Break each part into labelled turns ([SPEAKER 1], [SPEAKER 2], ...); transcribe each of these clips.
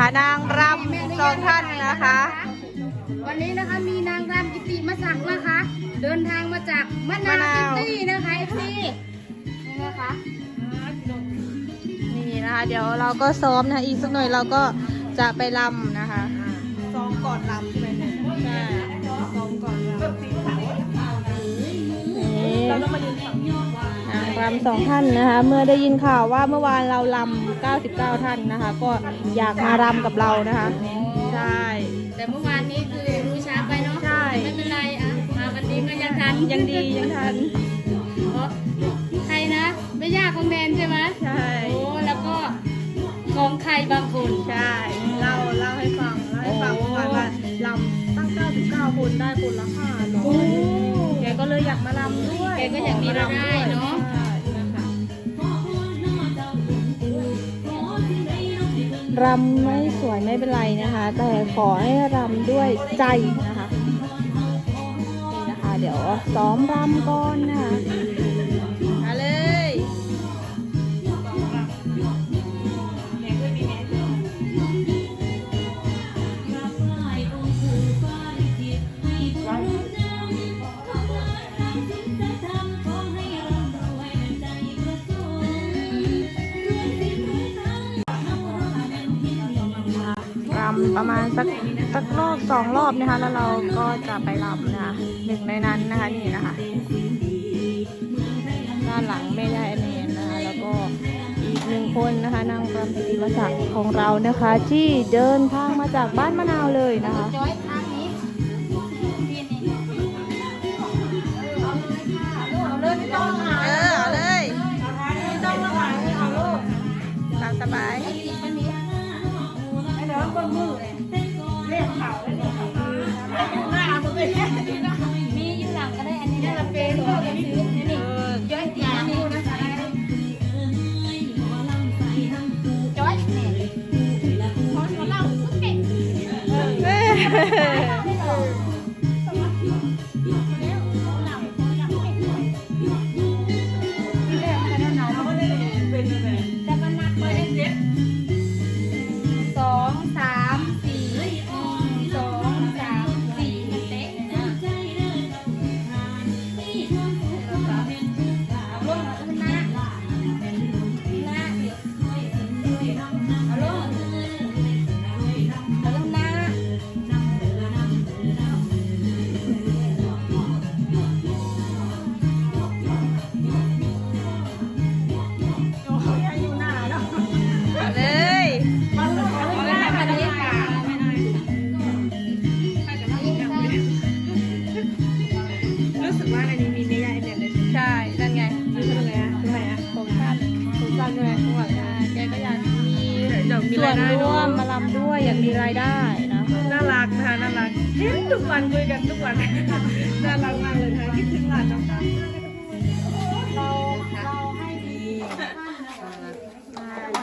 [SPEAKER 1] นะคะ นางรำสองท่านนะคะ
[SPEAKER 2] วันนี้นะคะมีนางรำกิติมาศักดิ์นะคะ เดินทางมาจากมะนาวซิตี้นะคะเอฟซีนี่นะคะ
[SPEAKER 1] นี่นะคะ เดี๋ยวเราก็ซ้อมนะคะอีกสักหน่อยเราก็จะไปรำนะคะซ้อมก่อนรำใช่ไหมใช่ซ้อมก่อนรำนาง รำสองท่านนะคะ เมื่อได้ยินข่าวว่าเมื่อวานเรารำ99 ท่านนะคะ ก็อยากมารำกับเรานะคะ ใช่
[SPEAKER 2] แต่เมื่อวานนี้คือรู้ช้าไปเนาะ
[SPEAKER 1] ใช่
[SPEAKER 2] ไม่เป็นไรอะมาวันนี้ก็ยังทัน
[SPEAKER 1] ยังดียังทัน
[SPEAKER 2] เพราะใครนะไม่ยากของแดนใช่ไหม
[SPEAKER 1] ใช่
[SPEAKER 2] โอ้แล้วก็ของใครบางคน
[SPEAKER 1] ใช่เล่าเล่าให้ฟังเล่าให้ฟังเมื่อวานว่าลำตั้ง99คนได้คนละ5
[SPEAKER 2] โอ้
[SPEAKER 1] แกก็เลยอยากมาลำด้วย
[SPEAKER 2] แกก็อยากมีรายได้เนอะ
[SPEAKER 1] ใช่นะคะ รำไม่สวยไม่เป็นไรนะคะ แต่ขอให้รำด้วยใจนะคะนี่นะคะ เดี๋ยวซ้อมรำก่อนนะคะำประมาณสักสักรอบสองรอบนะคะ แล้วเราก็จะไปรำนะคะหนึ่งในนั้นนะคะนี่นะคะด้านหลังไม่ได้เนนนะคะแล้วก็อีกหนึ่งคนนะคะนางรำปิติมศักดิ์ของเรานะคะ ที่เดินทางมาจากบ้านมะนาวเลยนะคะ
[SPEAKER 2] จอยทางนี้เอาเลยไม่ต้องหา
[SPEAKER 1] เออเอาเลยไม่ต้องมาหาเอาลูกตามสบาย
[SPEAKER 2] มันมีไอ้เดี๋ยวคนมือเลยเรียกเขาแล้วเนี่ยหน้ามันเป็น
[SPEAKER 1] ใช่ไหมโครงสร้างแกก็อยากมีส่วนร่วมมาลำด้วยอยากมีรายได้นะคะ
[SPEAKER 3] น่ารักนะคะน่ารักเห็นทุกวันคุยกันทุกวัน น่ารักมากเลยนะคะคิดถึงหลานนะคะ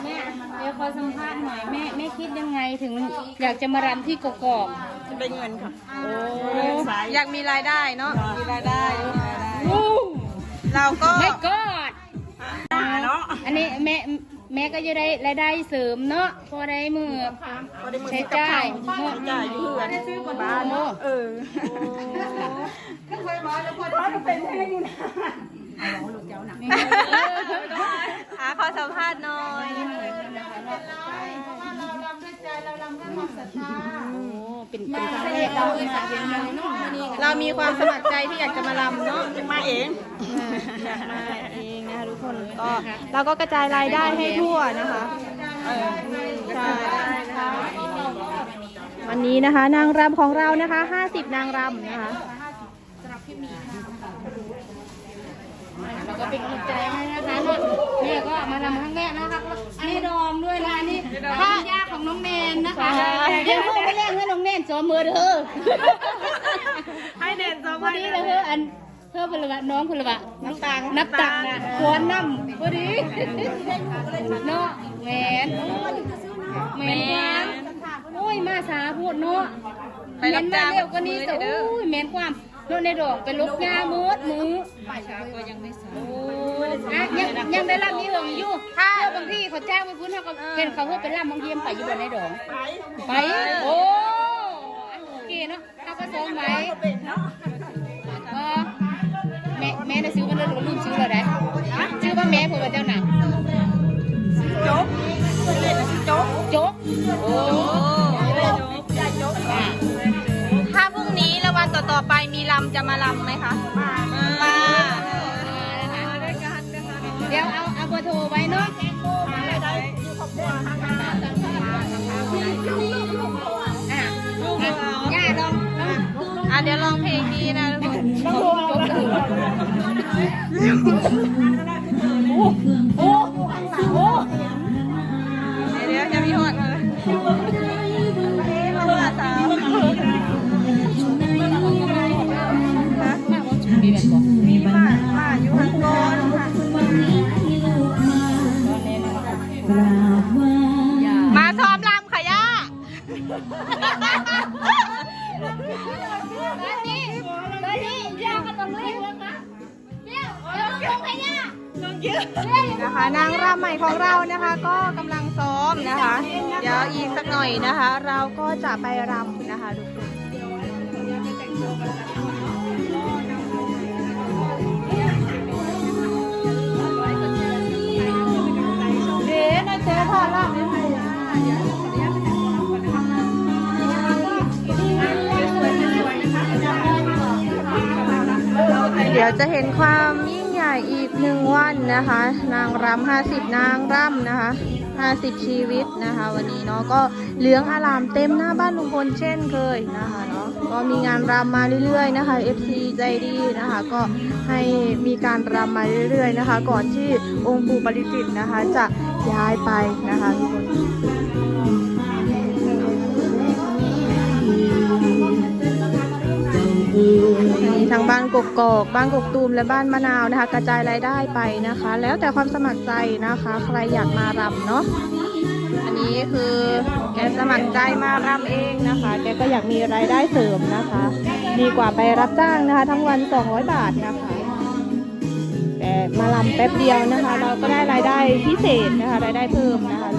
[SPEAKER 2] แม่เดี๋ยวขอสัมภาษณ์หน่อยแม่แม่คิดยังไงถึงอยากจะมารำที่กกอก
[SPEAKER 3] ได้เงินค่ะ
[SPEAKER 1] โอ้อยากมีรายได้เนาะมีรายได้
[SPEAKER 2] โอ้
[SPEAKER 1] เราก็
[SPEAKER 2] ไม่กอด
[SPEAKER 3] เนาะ
[SPEAKER 2] อันนี้แม่แม่ก็จะได้รายได้เสริมเนาะพอได้มือ
[SPEAKER 3] พอได้มือ
[SPEAKER 2] ใช้
[SPEAKER 3] กับ
[SPEAKER 2] จ่าย
[SPEAKER 3] ข้าวใช้จ่ายอยู่เพื่อนบ้านเนาะเออ
[SPEAKER 1] หาขอสัมภาษณ์หน่อย
[SPEAKER 2] โอ้เป็นเป็นครั้งแรกเราเลยค่ะเรียนมาเนาะวันนี้
[SPEAKER 1] เรามีความสมัครใจที่อยากจะมาลำเนาะ
[SPEAKER 3] มาเอง
[SPEAKER 1] อยากมาเอง นะคะทุกคนก็เราก็กระจายรายได้ให้ทั่วนะคะใช่วันนี้นะคะ นางรำของเรานะคะ 50 นางรำนะคะ
[SPEAKER 2] เราก็เป็นกำลังใจให้นะคะเนาะแม่ก็มาทำครั้งแรกนะคะนี่ดองด้วยนะนี่ถ้ายากของน้องแนนนะคะเดี๋ยวเมื่อไปเรียกให้น้องแนนจอมือเธอ
[SPEAKER 3] ให้เด่นสอง
[SPEAKER 2] พอดีเลยเธออัน เธอเป็นระบะน้องเป็นระบะน้ำตาลนับตักอะควนน้ำพอดีเนาะแหวนแหวนความโอ้ยมาสาพูดเนาะ
[SPEAKER 1] ไป
[SPEAKER 2] แม
[SPEAKER 1] รับ
[SPEAKER 2] น
[SPEAKER 1] จ้า
[SPEAKER 2] มางเร็วก็นี่
[SPEAKER 1] มื
[SPEAKER 2] แต่
[SPEAKER 1] อเด้อ
[SPEAKER 2] โอ้ยแมนความโน่นในดอกเป็นลูกยามืดมือป่าช้าก็ยังไม่สาโอ้ยยังยังได้รับมีหงอยู่ถ้าบางทีเขาจ้างไปพุ่นเขาก็เป็นเขาเพื่อเป็นล่ามองเยี่ยมไปอยู่บนในดองไปโอ้โอเคเนาะเขาก็ส่งไว้ก็ แม่แม่ได้ซื้อมาเลยหรือว่าลืมซื้อเลยได้ซื้อว่าแม่ผมเป็นเจ้าหนัง
[SPEAKER 3] โจ๊กเล่นโจ๊ก
[SPEAKER 2] โจ๊กโอ้อะ
[SPEAKER 1] ถ้าพรุ่งนี้และวันต่อๆไปมีลำจะมาลำไหมคะมามา
[SPEAKER 2] มานะคะเดี๋ยวเอาเอาเบอร์โทรไว้เนาะอะย่าลองลอง
[SPEAKER 1] อะเดี๋ยวลอง นนี้
[SPEAKER 2] ตอนนี้ย่าก็ต้องเล่นะเดี๋ยวเดี๋ยวลงไปย่า
[SPEAKER 1] นะคะนางรำใหม่ของเรานะคะก็กำลังซ้อมนะคะ เดี๋ยวอีกสักหน่อยนะคะ เราก็จะไปรำนะคะทุกคน
[SPEAKER 2] เยวจะ
[SPEAKER 1] เห็นความยิ่งใหญ่อีกหนึ่งวันนะคะ นางรำห้าสิบนางรำนะคะห้าสิบชีวิตนะคะ วันนี้เนาะก็เหลืองอารามเต็มหน้าบ้านลุงพลเช่นเคยนะคะเนาะก็มีงานรำมาเรื่อยๆนะคะ FC ใจดีนะคะ ก็ให้มีการรำมาเรื่อยๆนะคะ ก่อนที่องค์ปู่ปริจิตนะคะ จะย้ายไปนะคะ ทั้งบ้านกกอก บ้านกกตูมและบ้านมะนาวนะคะ กระจายรายได้ไปนะคะ แล้วแต่ความสมัครใจนะคะ ใครอยากมารำเนาะอันนี้คือแกสมัครใจมารำเองนะคะ แกก็อยากมีรายได้เสริมนะคะ ดีกว่าไปรับจ้างนะคะ ทั้งวัน 200 บาทนะคะแต่มารำแป๊บเดียวนะคะ เราก็ได้รายได้พิเศษนะคะ รายได้เพิ่มนะคะ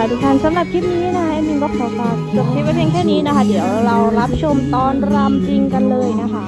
[SPEAKER 1] นะคะทุกท่านสำหรับคลิปนี้นะคะแอดมินก็ขอฝากจบคลิปไว้เพียงแค่นี้นะคะ เดี๋ยวเรารับชมตอนรำจริงกันเลยนะคะ